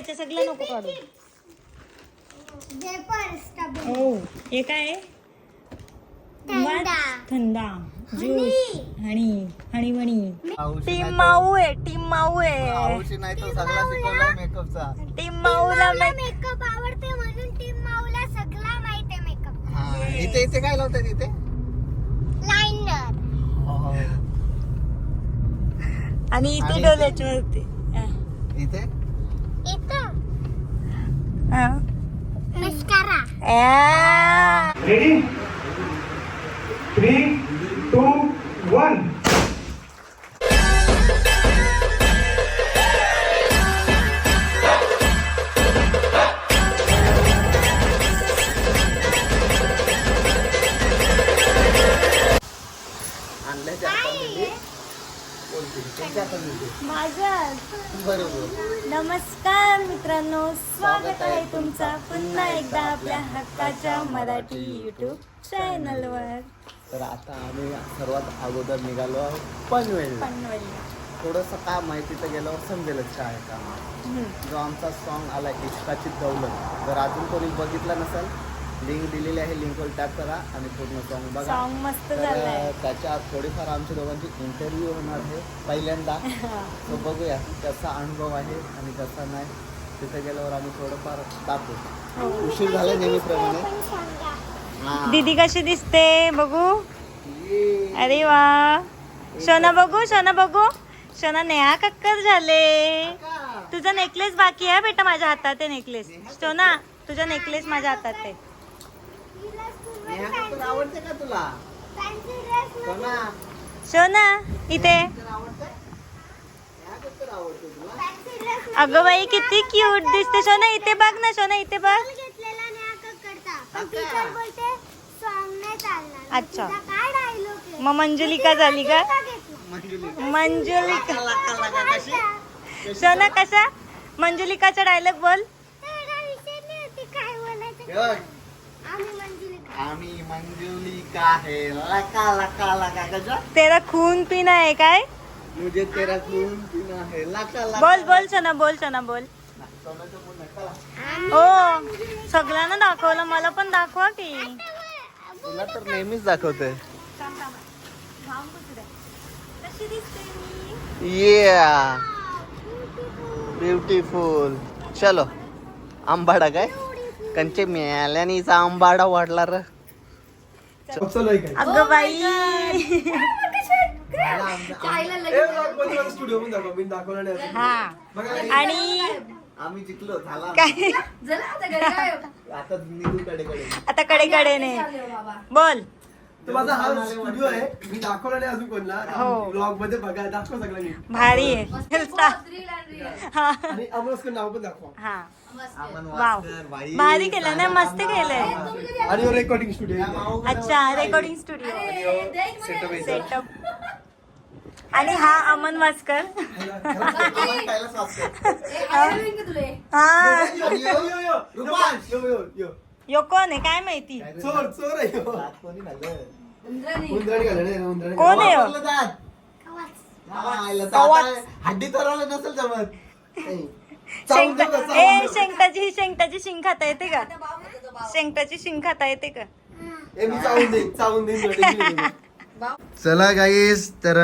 काढायचं सगळं नको काढू. डबे हो हे काय आहे? थंडा. थंडा ज्यूस हणी हणी टीम माऊ आहे टीम माऊ आहे. आऊशी नाही तर सगळा मेकअपचा. टीम माऊला मेकअप आवडते म्हणून टीम माऊला सगळा माहिती आहे मेकअप हा इथे इथे काय लावतात इथे लाइनर आणि इथे आणि डोल्याच्या वरती हा. इथे इथं? हा. मस्कारा आ. Ready? Three, two, one. माझं नमस्कार मित्रांनो स्वागत आहे तुमचा पुन्हा एकदा आपल्या हक्काच्या मराठी युट्यूब चॅनलवर तर आता आम्ही सर्वात अगोदर निघालो आहोत पनवेल पनवेलला. थोडंसं काम आहे तिथं गेल्यावर समजेलच काय आहे काम. जो आमचा सॉन्ग आला इश्काची दौलत. जर अजून कोणी बघितला नसेल लिंक दिलेली आहे लिंकवर टॅप करा आणि पूर्ण सॉन्ग बघा. सॉन्ग मस्त झालंय. त्याच्यात थोडीफार आमच्या दोघांची इंटरव्ह्यू होणार आहे पहिल्यांदा. तो बघूया कसा अनुभव आहे आणि कसा नाही. तिथे गेल्यावर आम्ही थोडंफार दाखवू. हो. उशीर झाला नेहमीप्रमाणे. सांगा हा. दीदी कशी दिसते बघू. अरे वा. शोना बघू शोना बघू. शोना नेहा कक्कर झाले? तुझा नेकलेस बाकी आहे बेटा माझ्या हातात आहे नेकलेस शोना तुझा नेकलेस माझ्या हातात आहे. नेहा आवडते का तुला? सोना. शोना इथे. अगं बाई किती क्यूट दिसते. शोना इथे बघ ना शोना इथे बघ. अच्छा. मग मंजुलिका झाली का? मंजुलिका. शोना कसा? मंजुलिकाचा डायलॉग बोल. काय बोलायचं? आम्ही मंजुलिका है? लका लका लका तेरा खून पिना आहे काय? मुझे तेरा खून पीना है. लका लका. बोल बोल शोना बोल शोना बोल. हो सगळ्यांना दाखवलं मला पण दाखवा की. तुला तर नेहमीच दाखवते ये ब्युटिफुल चलो आंबाडा काय? कंचे मेल्यानीचा आंबाडा वाढला र. अगं बाई. नाही. हा. बघा आणि आम्ही जिंकलो झाला. काय? आता निघू कडे कडे आता कडे कडेने बोल. तर माझा हा स्टुडिओ आहे मी दाखवला नाही अजून कोणला. हो. ब्लॉगमध्ये बघा दाखव सगळं नीट भारी आहे. हा. आणि नाव पण दाखवा. हा. वाव. भारी केलं ना मस्त केलंय आणि रेकॉर्डिंग स्टुडिओ अच्छा रेकॉर्डिंग स्टुडिओ सेटअप आणि हा अमन वास्कर. हा? यो, यो, यो, रुपांश. यो यो यो यो कोण आहे? काय माहिती? चोर चोर आहे कोणी उंदराने. आहे हो? वापरलं दात. हा, आईला दात कवाच. आहे. हड्डी नसेल जमत. शेंगटा ए. शेंगटाची ही शेंगटाची शिंग खाता येते का? शेंगटाची शिंग खाता येते का? ए, मी चावून देईन चावून देईन चला गाईस तर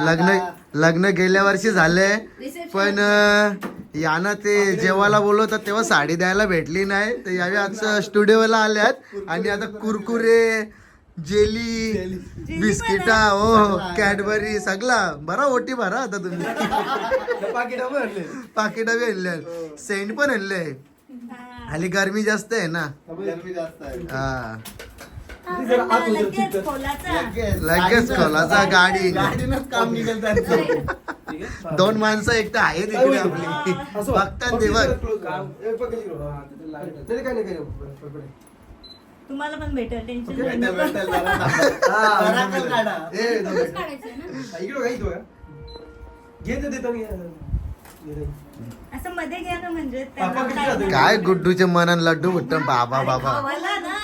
लग्न लग्न गेल्या वर्षी झाले पण यानं ते जेवायला बोलवतात तेव्हा साडी द्यायला भेटली नाही. तर यावेळी आज स्टुडिओला आल्यात आणि आता कुरकुरे जेली बिस्किटा हो कॅडबरी सगळा. बरा ओटी भरा आता तुम्ही. पाकिट बी आणले. सेंट पण आणले. हल्ली गरमी जास्त आहे ना. गरमी जास्त आहे. हा. जरा आत होतं, लगेच. खोलाचा. गाडी. गाडीनंच काम निघेल त्यांचं दोन माणसं एक तर आहेत इकडे आपली. बघतात ते बघ. तुम्हाला पण भेटेल टेन्शन ओके, घेऊ भेटेल, नका. भेटेल, जरा दाखव. जरा बरोबर. कर काढा. ए, जाऊ दे. इकडं बघा, इथं बघा. घे ते देतो मी. घे ते. असं मध्ये घ्या ना म्हणजे त्यांना काय? काय गुड्डूचे मनान लड्डू भुट्टम बाबा बाबा ना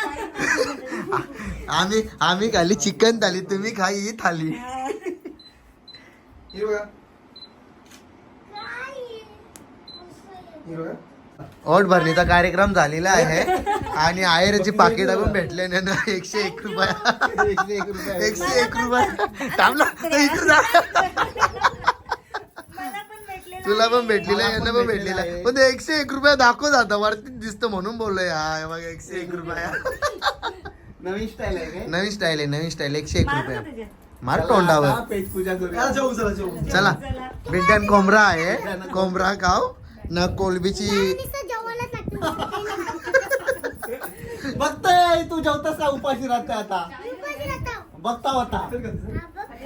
आम्ही आम्ही खाली चिकन थाली तुम्ही खाई ही थाली हे बघा काय. हे बघा. ओट भरणीचा कार्यक्रम झालेला आहे. आणि आयरची पाकिट पण भेटले ना. एकशे एक रुपया. एकशे एक रुपये. एकशे एक रुपया थांब ना. इकडे जा. मला पण भेटलेलं तुला पण भेटलेला आहे, यांना पण भेटलेला आहे. पण ते एकशे एक रुपया दाखव जाता वरती दिसतं म्हणून बोललोय हा हे बघ एकशे एक रुपया. नवीन स्टाईल आहे नवीन स्टाईल आहे नवीन स्टाईल एकशे एक रुपया? मार तोंडावर. चला. बिड्यान कोंबरा आहे. कोंबरा खाव ना कोलबीची. बघताय तू जेवतास का उपाशी राहते आता? बघता होता.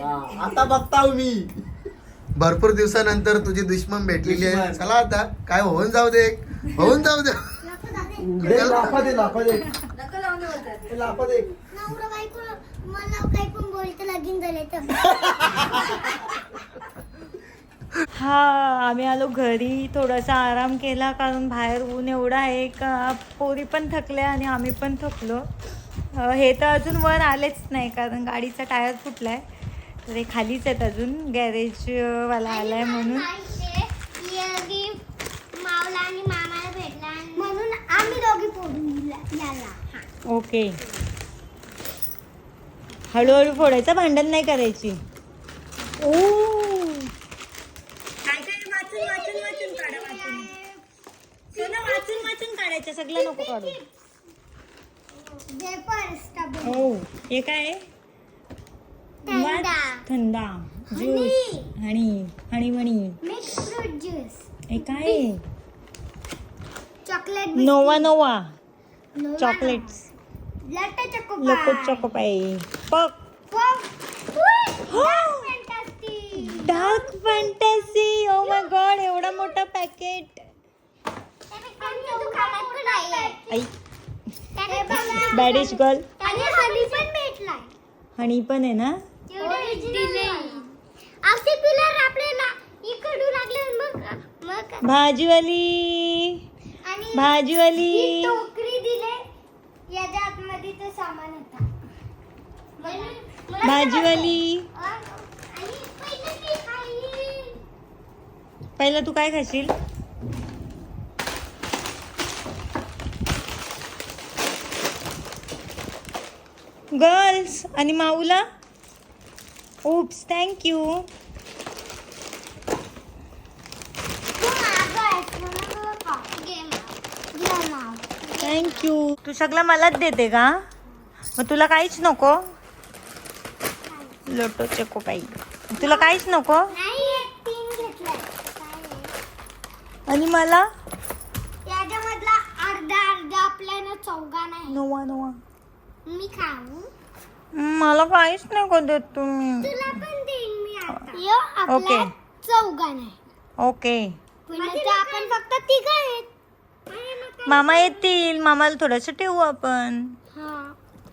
हा, आता बघताव मी. भरपूर दिवसानंतर तुझी दुश्मन भेटलेली आहे. दुश्मन. चला आता काय होऊन जाऊ दे होऊन जाऊ दे. दे, लाफा दे लाफा दे. ए, लाफा दे. नवरा बायको मला काही पण बोलतं लगीन झाले तर. हा आम्ही आलो घरी थोडासा आराम केला कारण बाहेर ऊन एवढं आहे का पोरी पण थकल्या आणि आम्ही पण थकलो. हे तर अजून वर आलेच नाही कारण गाडीचा टायर फुटलाय. तर हे खालीच आहेत अजून गॅरेज वाला आलाय म्हणून. हा. ओके. हळूहळू फोडायचं भांडण नाही करायची. ओ काय काय वाचून वाचून वाचून काढा वाचून सोनं वाचून काढायचं सगळं नको काढू. हो हे काय? थंडा. ज्यूस. हणी हणी मणी juice. हे काय? Chocolate नोवा नोवा. चॉकलेट्स Latte choco लोको पक. Dark fantasy oh my god एवढा मोठा पॅकेट आमच्या दुकानात पण आहे. आई. बॅडिश गर्ल हनी पण भेटलाय. हणी पण आहे ना? भाजीवाली. भाजीवाली. टोकरी दिले याच्या आतमध्ये तो सामान होता. भाजीवाली. पहिला तू काय खाशील? गर्ल्स आणि माऊला. Oops thank you. Thank you तू सगळं मलाच देते का? मग तुला काहीच नको? लोटो चको पाई तुला काहीच नको. आणि मला याच्यामधला अर्धा अर्धा आपल्याला चौगा नाही नोवा नोवा मी खाऊ मला काहीच नको देत तुम्ही. तुला पण देईन मी आता. यो आपला ओके. चौगा नाही ओके. म्हणजे आपण फक्त तिघ आहेत. मामा येतील. मामाला थोडस ठेवू आपण. हा.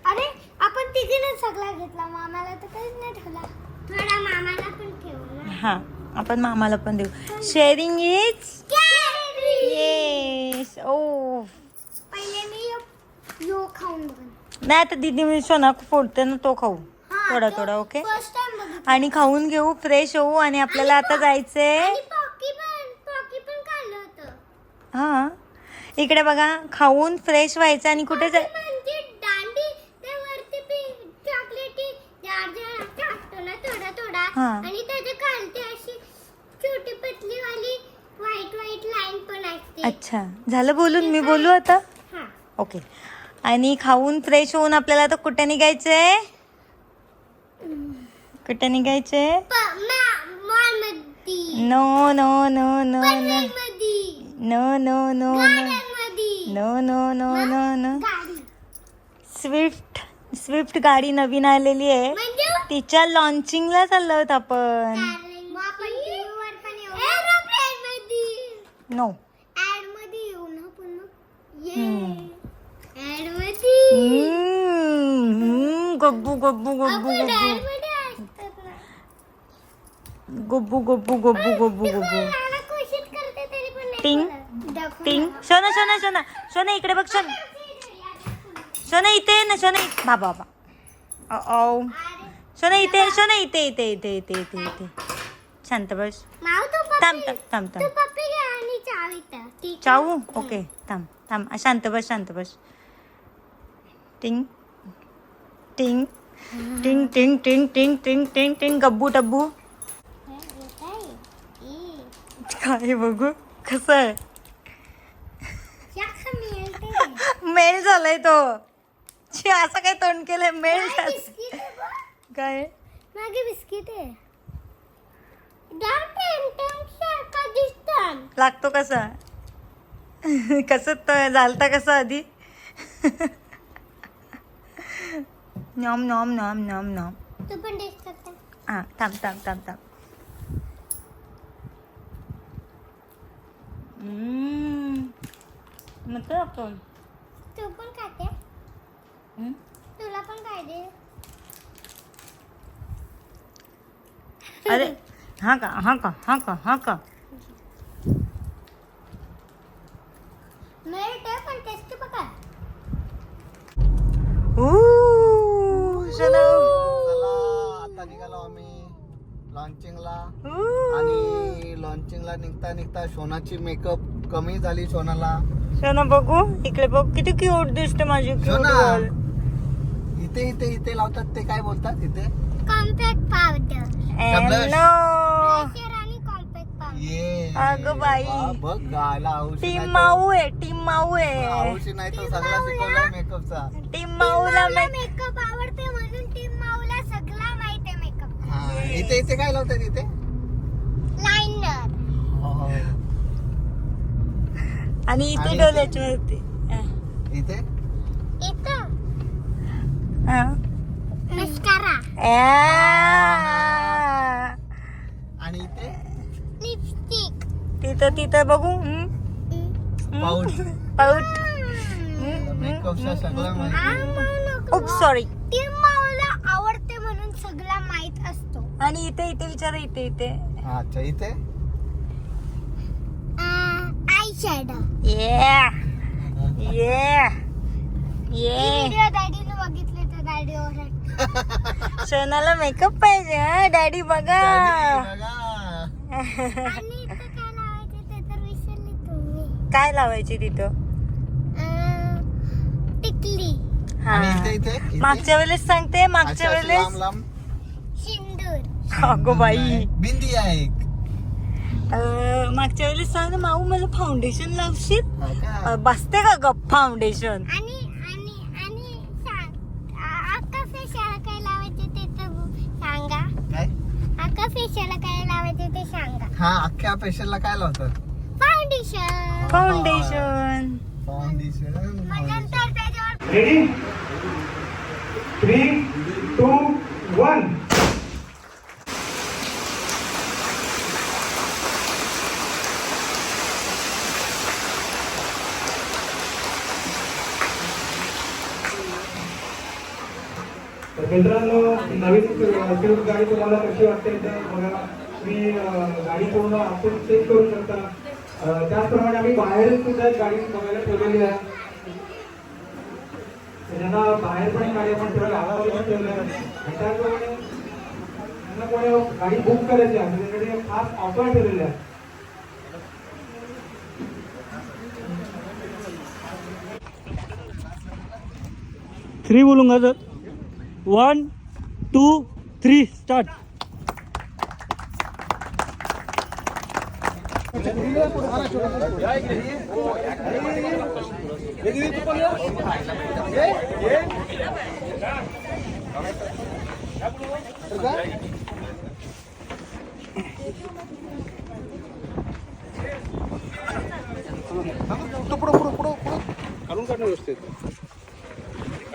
अरे आपण तिघीने सगळा घेतला. मामाला तर काहीच नाही ठेवला. थोडा मामाला पण ठेवू ना. हा आपण मामाला पण देऊ. शेअरिंग इज येस ओ पहिले मी यो- यो खाऊन बघ नाही आता दीदी मी सोना फोडते ना तो खाऊ. थोडा थोडा ओके आणि खाऊन घेऊ फ्रेश होऊ आणि आपल्याला आता जायचंय. हा. इकडे बघा खाऊन फ्रेश व्हायचं आणि कुठे जाय म्हणजे हा. अच्छा. झालं बोलून? मी बोलू आता? ओके आणि खाऊन फ्रेश होऊन आपल्याला आता कुठे निघायचंय? कुठे निघायचंय? No no no no no. No no no no. No no no no Swift Swift गाडी नवीन आलेली आहे. म्हणजे? तिच्या लॉन्चिंगला चाललो आहोत आपण. नो ऍडमध्ये येऊ ना पण मग हम्म. ये ऍडमध्ये हम्म, गब्बू गब्बू गब्बू गब्बू गब्बू गब्बू गब्बू गब्बू गब्बू टिंग. टिंग. सोना सोना सोना सोना इकडे बघ सोना सोना इथे ना सोना बाबा बाबा अरे, सोना इथे सोना इथे इथे इथे इथे इथे इथे शांत बस थांब थांब थांब थांब चावू ओके थांब थांब शांत बस शांत बस टिंग टिंग टिंग टिंग टिंग टिंग टिंग टिंग टिंग गब्बू टब्बू. काय बघू कसं आहे? मेल झालाय तो. छी, असं काय तोंड केलंय? मेल. काय मागे बिस्किट आहे. लागतो कसा? कसं झालता कसं आधी? Nom nom nom nom nom तू पण टेस्ट करते. हां थांब थांब थांब थांब. मस्त लागतो तू पण खाते? हम्म. तुला पण काय दे. अरे हा का हा का हा का हा का मिळते पण टेस्ट बघा ऊ, चला. चला आता निघालो आम्ही लॉन्चिंगला. आणि लॉन्चिंगला निघता निघता शोनाची मेकअप कमी झाली शोनाला. सोना बघू. इकडे बघ किती क्यूट दिसते माझी क्यूट सोना. इथे इथे इथे लावतात ते काय बोलतात इथे? कॉम्पॅक्ट पावडर अगं बाई. बघ गायला टीम माऊ आहे टीम माऊ आहे. औषध नाही तर सगळा मेकअपचा. टीम माऊला मेकअप आवडते म्हणून टीम माऊला सगळा माहिती आहे मेकअप हा इथे इथे काय लावतात इथे? लाइनर आणि इथे आणि डोल्याच्या वरती. हा. इथे? इथं. हा. मस्कारा आ. आणि इथे? लिपस्टिक तिथं तिथं बघू. पाऊच पाऊट मेकअपचा सगळा माहिती. उप सॉरी टीम माऊला आवडते म्हणून सगळा माहीत असतो. आणि इथे इथे विचार इथे इथे. हा, अच्छा इथे? आय शॅडो ये ये ये व्हिडिओ डॅडीने बघितले तर डॅडी ओरड सोनाला मेकअप पाहिजे हा डॅडी बघा. बघा. आणि इथं काय लावायचे ते तर विसरले तुम्ही. काय लावायची तिथं? टिकली. हा? मागच्या वेळेस सांगते मागच्या वेळेस. अगो बाई. बिंदी आहे एक. अं, मागच्या वेळेस सांग ना माऊ मला फाउंडेशन लावशील? हा का? अं, बसते का गप फाउंडेशन आणि आणि आणि सांग. आ- काय लावायचे ते तर सांगा. काय? अक्का फेशियल काय लावायचे ते सांगा. हा अख्ख्या पेशंटला काय लावतात? फाउंडेशन फाउंडेशन फाउंडेशन मग नंतर त्याच्यावर रेडी थ्री टू वन तर मित्रांनो नवीन गाडी तुम्हाला कशी वाटते तर बघा तुम्ही गाडी पूर्ण आपण चेक करू शकता. त्याचप्रमाणे आम्ही बाहेर सुद्धा गाडी बघायला ठेवलेली आहे. त्यांना बाहेर पण गाडी आपण ठेवायला आवाज पण ठेवल्या आहे. आणि त्याचप्रमाणे त्यांना कोणी गाडी बुक करायची आहे त्याच्याकडे खास ऑफर ठेवलेली आहे. थ्री बोलूंगा sir one two three start पुढं पुढं पुढं पुढं. काढून काढणं व्यवस्थित.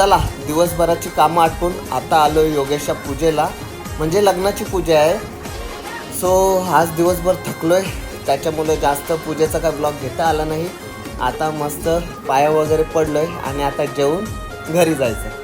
चला दिवसभराची कामं आटपून आता आलो योगेशच्या पूजेला. म्हणजे लग्नाची पूजा आहे. सो आज दिवसभर थकलो आहे त्याच्यामुळे जास्त पूजेचा काय ब्लॉग घेता आला नाही. आता मस्त पाया वगैरे पडलोय आणि आता जेवून घरी जायचं